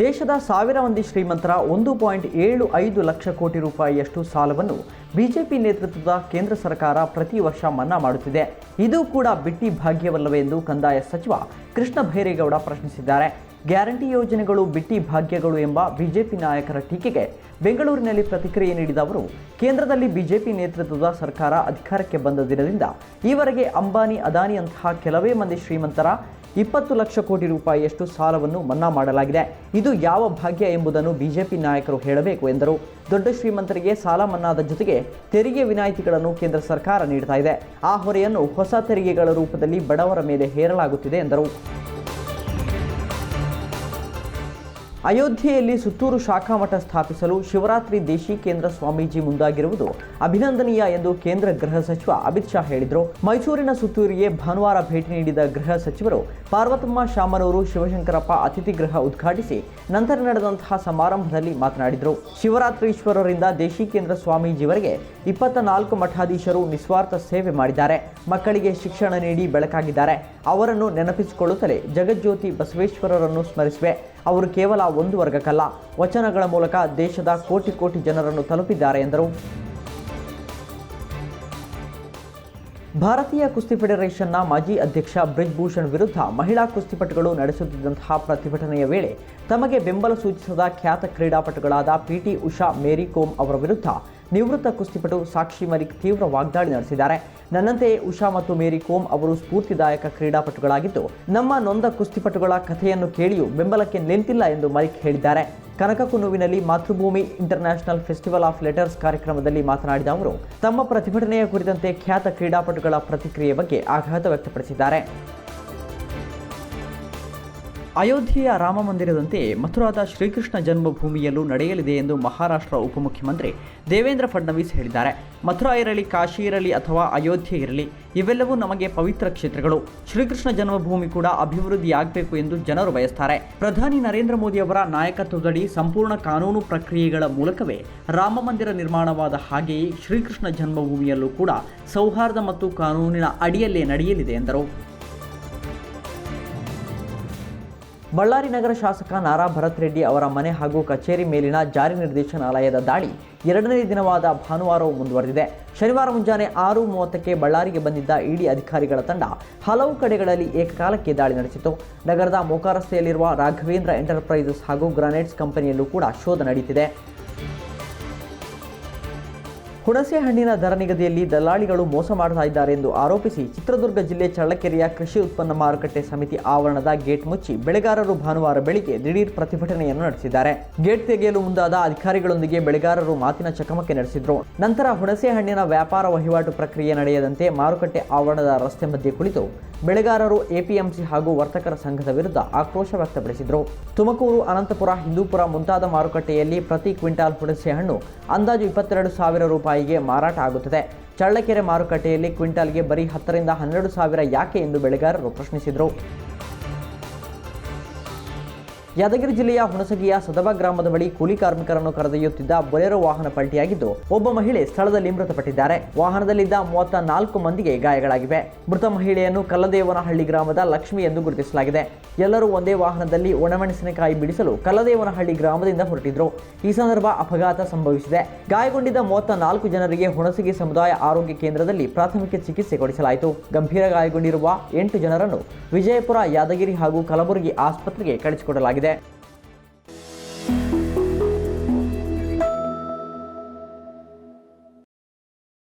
ದೇಶದ ಸಾವಿರ ಮಂದಿ ಶ್ರೀಮಂತರ ಒಂದು ಪಾಯಿಂಟ್ ಏಳು ಐದು ಲಕ್ಷ ಕೋಟಿ ರೂಪಾಯಿಯಷ್ಟು ಸಾಲವನ್ನು ಬಿಜೆಪಿ ನೇತೃತ್ವದ ಕೇಂದ್ರ ಸರ್ಕಾರ ಪ್ರತಿ ವರ್ಷ ಮನ್ನಾ ಮಾಡುತ್ತಿದೆ. ಇದು ಕೂಡ ಬಿಟ್ಟಿ ಭಾಗ್ಯವಲ್ಲವೇ ಎಂದು ಕಂದಾಯ ಸಚಿವ ಕೃಷ್ಣ ಭೈರೇಗೌಡ ಪ್ರಶ್ನಿಸಿದ್ದಾರೆ. ಗ್ಯಾರಂಟಿ ಯೋಜನೆಗಳು ಬಿಟ್ಟಿ ಭಾಗ್ಯಗಳು ಎಂಬ ಬಿಜೆಪಿ ನಾಯಕರ ಟೀಕೆಗೆ ಬೆಂಗಳೂರಿನಲ್ಲಿ ಪ್ರತಿಕ್ರಿಯೆ ನೀಡಿದ ಅವರು, ಕೇಂದ್ರದಲ್ಲಿ ಬಿಜೆಪಿ ನೇತೃತ್ವದ ಸರ್ಕಾರ ಅಧಿಕಾರಕ್ಕೆ ಬಂದ ದಿನದಿಂದ ಈವರೆಗೆ ಅಂಬಾನಿ ಅದಾನಿಯಂತಹ ಕೆಲವೇ ಮಂದಿ ಶ್ರೀಮಂತರ ಇಪ್ಪತ್ತು ಲಕ್ಷ ಕೋಟಿ ರೂಪಾಯಿಯಷ್ಟು ಸಾಲವನ್ನು ಮನ್ನಾ ಮಾಡಲಾಗಿದೆ. ಇದು ಯಾವ ಭಾಗ್ಯ ಎಂಬುದನ್ನು ಬಿಜೆಪಿ ನಾಯಕರು ಹೇಳಬೇಕು ಎಂದರು. ದೊಡ್ಡ ಶ್ರೀಮಂತರಿಗೆ ಸಾಲ ಮನ್ನಾದ ಜೊತೆಗೆ ತೆರಿಗೆ ವಿನಾಯಿತಿಗಳನ್ನು ಕೇಂದ್ರ ಸರ್ಕಾರ ನೀಡ್ತಾ ಇದೆ. ಆ ಹೊರೆಯನ್ನು ಹೊಸ ತೆರಿಗೆಗಳ ರೂಪದಲ್ಲಿ ಬಡವರ ಮೇಲೆ ಹೇರಲಾಗುತ್ತಿದೆ ಎಂದರು. ಅಯೋಧ್ಯೆಯಲ್ಲಿ ಸುತ್ತೂರು ಶಾಖಾ ಮಠ ಸ್ಥಾಪಿಸಲು ಶಿವರಾತ್ರಿ ದೇಶಿ ಕೇಂದ್ರ ಸ್ವಾಮೀಜಿ ಮುಂದಾಗಿರುವುದು ಅಭಿನಂದನೀಯ ಎಂದು ಕೇಂದ್ರ ಗೃಹ ಸಚಿವ ಅಮಿತ್ ಶಾ ಹೇಳಿದರು. ಮೈಸೂರಿನ ಸುತ್ತೂರಿಗೆ ಭಾನುವಾರ ಭೇಟಿ ನೀಡಿದ ಗೃಹ ಸಚಿವರು ಪಾರ್ವತಮ್ಮ ಶಾಮನೂರು ಶಿವಶಂಕರಪ್ಪ ಅತಿಥಿ ಗೃಹ ಉದ್ಘಾಟಿಸಿ ನಂತರ ನಡೆದಂತಹ ಸಮಾರಂಭದಲ್ಲಿ ಮಾತನಾಡಿದರು. ಶಿವರಾತ್ರೀಶ್ವರರಿಂದ ದೇಶಿ ಕೇಂದ್ರ ಸ್ವಾಮೀಜಿವರೆಗೆ ಇಪ್ಪತ್ತ ನಾಲ್ಕು ಮಠಾಧೀಶರು ನಿಸ್ವಾರ್ಥ ಸೇವೆ ಮಾಡಿದ್ದಾರೆ. ಮಕ್ಕಳಿಗೆ ಶಿಕ್ಷಣ ನೀಡಿ ಬೆಳಕಾಗಿದ್ದಾರೆ. ಅವರನ್ನು ನೆನಪಿಸಿಕೊಳ್ಳುತ್ತಲೇ ಜಗಜ್ಯೋತಿ ಬಸವೇಶ್ವರರನ್ನು ಸ್ಮರಿಸುವೆ. ಅವರು ಕೇವಲ ಒಂದು ವರ್ಗಕ್ಕಲ್ಲ. ವಚನಗಳ ಮೂಲಕ ದೇಶದ ಕೋಟಿ ಕೋಟಿ ಜನರನ್ನು ತಲುಪಿದ್ದಾರೆ ಎಂದರು. ಭಾರತೀಯ ಕುಸ್ತಿ ಫೆಡರೇಷನ್ನ ಮಾಜಿ ಅಧ್ಯಕ್ಷ ಬ್ರಿಜ್ ಭೂಷಣ್ ವಿರುದ್ಧ ಮಹಿಳಾ ಕುಸ್ತಿಪಟುಗಳು ನಡೆಸುತ್ತಿದ್ದಂತಹ ಪ್ರತಿಭಟನೆಯ ವೇಳೆ ತಮಗೆ ಬೆಂಬಲ ಸೂಚಿಸದ ಖ್ಯಾತ ಕ್ರೀಡಾಪಟುಗಳಾದ ಪಿಟಿ ಉಷಾ ಮೇರಿ ಕೋಮ್ ಅವರ ವಿರುದ್ಧ ನಿವೃತ್ತ ಕುಸ್ತಿಪಟು ಸಾಕ್ಷಿ ಮಲಿಕ್ ತೀವ್ರ ವಾಗ್ದಾಳಿ ನಡೆಸಿದ್ದಾರೆ. ನನ್ನಂತೆಯೇ ಉಷಾ ಮತ್ತು ಮೇರಿ ಕೋಮ್ ಅವರು ಸ್ಫೂರ್ತಿದಾಯಕ ಕ್ರೀಡಾಪಟುಗಳಾಗಿದ್ದು, ನಮ್ಮ ನೊಂದ ಕುಸ್ತಿಪಟುಗಳ ಕಥೆಯನ್ನು ಕೇಳಿಯೂ ಬೆಂಬಲಕ್ಕೆ ನಿಂತಿಲ್ಲ ಎಂದು ಮೈಕ್ ಹೇಳಿದ್ದಾರೆ. ಕನಕಕುನುವಿನಲ್ಲಿ Mathrubhumi international festival of letters ಕಾರ್ಯಕ್ರಮದಲ್ಲಿ ಮಾತನಾಡಿದ ಅವರು, ತಮ್ಮ ಪ್ರತಿಭಟನೆಯ ಕುರಿತಂತೆ ಖ್ಯಾತ ಕ್ರೀಡಾಪಟುಗಳ ಪ್ರತಿಕ್ರಿಯೆ ಬಗ್ಗೆ ಆಘಾತ ವ್ಯಕ್ತಪಡಿಸಿದ್ದಾರೆ. ಅಯೋಧ್ಯೆಯ ರಾಮ ಮಂದಿರದಂತೆ ಮಥುರಾದ ಶ್ರೀಕೃಷ್ಣ ಜನ್ಮಭೂಮಿಯಲ್ಲೂ ನಡೆಯಲಿದೆ ಎಂದು ಮಹಾರಾಷ್ಟ್ರ ಉಪಮುಖ್ಯಮಂತ್ರಿ ದೇವೇಂದ್ರ ಫಡ್ನವೀಸ್ ಹೇಳಿದ್ದಾರೆ. ಮಥುರಾ ಇರಲಿ, ಕಾಶಿ ಇರಲಿ ಅಥವಾ ಅಯೋಧ್ಯೆ ಇರಲಿ, ಇವೆಲ್ಲವೂ ನಮಗೆ ಪವಿತ್ರ ಕ್ಷೇತ್ರಗಳು. ಶ್ರೀಕೃಷ್ಣ ಜನ್ಮಭೂಮಿ ಕೂಡ ಅಭಿವೃದ್ಧಿಯಾಗಬೇಕು ಎಂದು ಜನರು ಬಯಸ್ತಾರೆ. ಪ್ರಧಾನಿ ನರೇಂದ್ರ ಮೋದಿ ಅವರ ನಾಯಕತ್ವದಡಿ ಸಂಪೂರ್ಣ ಕಾನೂನು ಪ್ರಕ್ರಿಯೆಗಳ ಮೂಲಕವೇ ರಾಮ ಮಂದಿರ ನಿರ್ಮಾಣವಾದ ಹಾಗೆಯೇ ಶ್ರೀಕೃಷ್ಣ ಜನ್ಮಭೂಮಿಯಲ್ಲೂ ಕೂಡ ಸೌಹಾರ್ದ ಮತ್ತು ಕಾನೂನಿನ ಅಡಿಯಲ್ಲೇ ನಡೆಯಲಿದೆ ಎಂದರು. ಬಳ್ಳಾರಿ ನಗರ ಶಾಸಕ ನಾರಾ ಭರತ್ ರೆಡ್ಡಿ ಅವರ ಮನೆ ಹಾಗೂ ಕಚೇರಿ ಮೇಲಿನ ಜಾರಿ ನಿರ್ದೇಶನಾಲಯದ ದಾಳಿ ಎರಡನೇ ದಿನವಾದ ಭಾನುವಾರವೂ ಮುಂದುವರೆದಿದೆ. ಶನಿವಾರ ಮುಂಜಾನೆ ಆರು ಮೂವತ್ತಕ್ಕೆ ಬಳ್ಳಾರಿಗೆ ಬಂದಿದ್ದ ಇಡಿ ಅಧಿಕಾರಿಗಳ ತಂಡ ಹಲವು ಕಡೆಗಳಲ್ಲಿ ಏಕಕಾಲಕ್ಕೆ ದಾಳಿ ನಡೆಸಿತು. ನಗರದ ಮೋಕಾರಸ್ತೆಯಲ್ಲಿರುವ ರಾಘವೇಂದ್ರ ಎಂಟರ್ಪ್ರೈಸಸ್ ಹಾಗೂ ಗ್ರಾನೈಟ್ಸ್ ಕಂಪನಿಯಲ್ಲೂ ಕೂಡ ಶೋಧ ನಡೆಯುತ್ತಿದೆ ಹುಣಸೆ ಹಣ್ಣಿನ ದರ ನಿಗದಿಯಲ್ಲಿ ದಲ್ಲಾಳಿಗಳು ಮೋಸ ಮಾಡ್ತಾ ಇದ್ದಾರೆ ಎಂದು ಆರೋಪಿಸಿ ಚಿತ್ರದುರ್ಗ ಜಿಲ್ಲೆ ಚಳ್ಳಕೆರೆಯ ಕೃಷಿ ಉತ್ಪನ್ನ ಮಾರುಕಟ್ಟೆ ಸಮಿತಿ ಆವರಣದ ಗೇಟ್ ಮುಚ್ಚಿ ಬೆಳೆಗಾರರು ಭಾನುವಾರ ಬೆಳಿಗ್ಗೆ ದಿಢೀರ್ ಪ್ರತಿಭಟನೆಯನ್ನು ನಡೆಸಿದ್ದಾರೆ. ಗೇಟ್ ತೆಗೆಯಲು ಮುಂದಾದ ಅಧಿಕಾರಿಗಳೊಂದಿಗೆ ಬೆಳೆಗಾರರು ಮಾತಿನ ಚಕಮಕಿ ನಡೆಸಿದ್ರು. ನಂತರ ಹುಣಸೆ ಹಣ್ಣಿನ ವ್ಯಾಪಾರ ವಹಿವಾಟು ಪ್ರಕ್ರಿಯೆ ನಡೆಯದಂತೆ ಮಾರುಕಟ್ಟೆ ಆವರಣದ ರಸ್ತೆ ಮಧ್ಯೆ ಕುಳಿತು ಬೆಳೆಗಾರರು ಎಪಿಎಂಸಿ ಹಾಗೂ ವರ್ತಕರ ಸಂಘದ ವಿರುದ್ಧ ಆಕ್ರೋಶ ವ್ಯಕ್ತಪಡಿಸಿದರು. ತುಮಕೂರು, ಅನಂತಪುರ, ಹಿಂದೂಪುರ ಮುಂತಾದ ಮಾರುಕಟ್ಟೆಯಲ್ಲಿ ಪ್ರತಿ ಕ್ವಿಂಟಾಲ್ ಹುಣಸೆ ಹಣ್ಣು ಅಂದಾಜು ಇಪ್ಪತ್ತೆರಡು ಸಾವಿರ ರೂಪಾಯಿಗೆ ಮಾರಾಟ ಆಗುತ್ತದೆ. ಚಳ್ಳಕೆರೆ ಮಾರುಕಟ್ಟೆಯಲ್ಲಿ ಕ್ವಿಂಟಾಲ್ಗೆ ಬರೀ ಹತ್ತರಿಂದ ಹನ್ನೆರಡು ಸಾವಿರ ಯಾಕೆ ಎಂದು ಬೆಳೆಗಾರರು ಪ್ರಶ್ನಿಸಿದರು. ಯಾದಗಿರಿ ಜಿಲ್ಲೆಯ ಹುಣಸಗಿಯ ಸದಬ ಗ್ರಾಮದ ಬಳಿ ಕೂಲಿ ಕಾರ್ಮಿಕರನ್ನು ಕರೆದೊಯ್ಯುತ್ತಿದ್ದ ಬೊಲೆರೋ ವಾಹನ ಪಲ್ಟಿಯಾಗಿದ್ದು, ಒಬ್ಬ ಮಹಿಳೆ ಸ್ಥಳದಲ್ಲಿ ಮೃತಪಟ್ಟಿದ್ದಾರೆ. ವಾಹನದಲ್ಲಿದ್ದ ಮೂವತ್ತ ನಾಲ್ಕು ಮಂದಿಗೆ ಗಾಯಗಳಾಗಿವೆ. ಮೃತ ಮಹಿಳೆಯನ್ನು ಕಲ್ಲದೇವನಹಳ್ಳಿ ಗ್ರಾಮದ ಲಕ್ಷ್ಮಿ ಎಂದು ಗುರುತಿಸಲಾಗಿದೆ. ಎಲ್ಲರೂ ಒಂದೇ ವಾಹನದಲ್ಲಿ ಒಣಮೆಣಸಿನಕಾಯಿ ಬಿಡಿಸಲು ಕಲ್ಲದೇವನಹಳ್ಳಿ ಗ್ರಾಮದಿಂದ ಹೊರಟಿದ್ರು. ಈ ಸಂದರ್ಭ ಅಪಘಾತ ಸಂಭವಿಸಿದೆ. ಗಾಯಗೊಂಡಿದ್ದ ಮೂವತ್ತ ನಾಲ್ಕು ಜನರಿಗೆ ಹುಣಸಗಿ ಸಮುದಾಯ ಆರೋಗ್ಯ ಕೇಂದ್ರದಲ್ಲಿ ಪ್ರಾಥಮಿಕ ಚಿಕಿತ್ಸೆ ಕೊಡಿಸಲಾಯಿತು. ಗಂಭೀರ ಗಾಯಗೊಂಡಿರುವ ಎಂಟು ಜನರನ್ನು ವಿಜಯಪುರ, ಯಾದಗಿರಿ ಹಾಗೂ ಕಲಬುರಗಿ ಆಸ್ಪತ್ರೆಗೆ ಕಳಿಸಿಕೊಡಲಾಗಿದೆ. で。